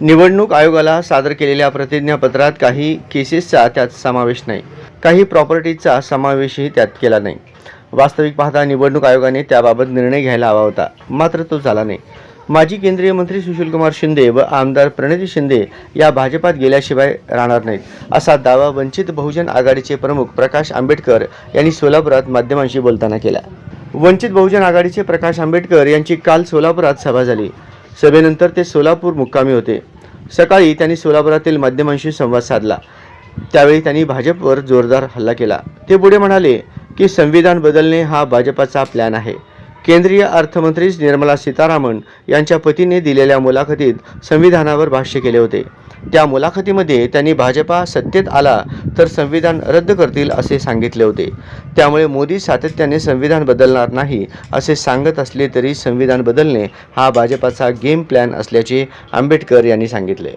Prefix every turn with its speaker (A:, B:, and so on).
A: निवडणूक आयोगाला सादर केलेल्या प्रतिज्ञापत्रात काही केसेसचा त्यात समावेश नाही. काही प्रॉपर्टीचा समावेशही त्यात केला नाही. वास्तविक पाहता निवडणूक आयोगाने त्याबाबत निर्णय घ्यायला हवा होता. मात्र तो झाला नाही. माजी केंद्रीय मंत्री सुशीलकुमार शिंदे व आमदार प्रणिती शिंदे या भाजपात गेल्याशिवाय राहणार नाहीत असा दावा वंचित बहुजन आघाडीचे प्रमुख प्रकाश आंबेडकर यांनी सोलापुरात माध्यमांशी बोलताना केला. वंचित बहुजन आघाडीचे प्रकाश आंबेडकर यांची काल सोलापुरात सभा झाली. सभेनंतर ते सोलापूर मुक्कामी होते. सकाळी त्यांनी सोलापुरातील माध्यमांशी संवाद साधला. त्यावेळी त्यांनी भाजपवर जोरदार हल्ला केला. ते पुढे म्हणाले की संविधान बदलणे हा भाजपाचा प्लॅन आहे. केंद्रीय अर्थमंत्री निर्मला सीतारामन यांच्या पतीने दिलेल्या मुलाखतीत संविधानावर भाष्य केले होते. त्या मुलाखतीमध्ये त्यांनी भाजपा सत्तेत आला तर संविधान रद्द करतील असे सांगितले होते. त्यामुळे मोदी सातत्याने संविधान बदलणार नाही असे सांगत असले तरी संविधान बदलणे हा भाजपाचा गेम प्लॅन असल्याचे आंबेडकर यांनी सांगितले.